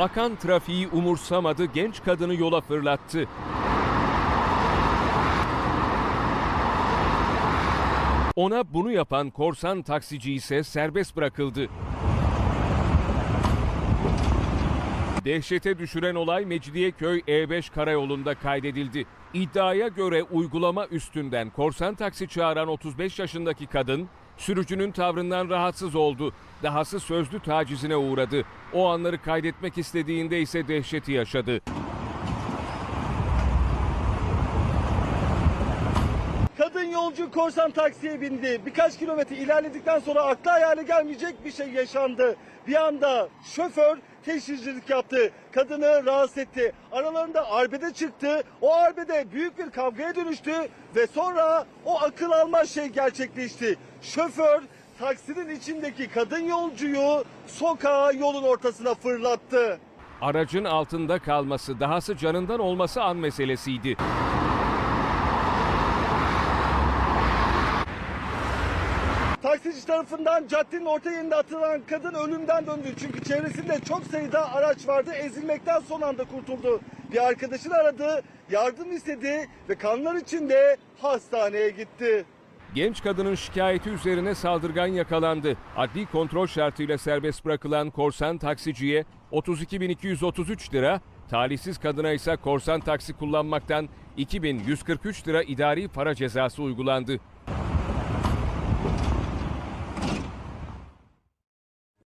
Akan trafiği umursamadı, genç kadını yola fırlattı. Ona bunu yapan korsan taksici ise serbest bırakıldı. Dehşete düşüren olay Mecidiyeköy E5 karayolunda kaydedildi. İddiaya göre uygulama üstünden korsan taksi çağıran 35 yaşındaki kadın sürücünün tavrından rahatsız oldu. Dahası sözlü tacizine uğradı. O anları kaydetmek istediğinde ise dehşeti yaşadı. Kadın yolcu korsan taksiye bindi. Birkaç kilometre ilerledikten sonra akla hayale gelmeyecek bir şey yaşandı. Bir anda şoför teşhircilik yaptı. Kadını rahatsız etti. Aralarında arbede çıktı. O arbede büyük bir kavgaya dönüştü ve sonra o akıl almaz şey gerçekleşti. Şoför taksinin içindeki kadın yolcuyu sokağa yolun ortasına fırlattı. Aracın altında kalması, dahası canından olması an meselesiydi. Taksici tarafından caddenin orta yerinde atılan kadın ölümden döndü. Çünkü çevresinde çok sayıda araç vardı. Ezilmekten son anda kurtuldu. Bir arkadaşını aradı, yardım istedi ve kanlar içinde hastaneye gitti. Genç kadının şikayeti üzerine saldırgan yakalandı. Adli kontrol şartıyla serbest bırakılan korsan taksiciye 32.233 lira, talihsiz kadına ise korsan taksi kullanmaktan 2.143 lira idari para cezası uygulandı.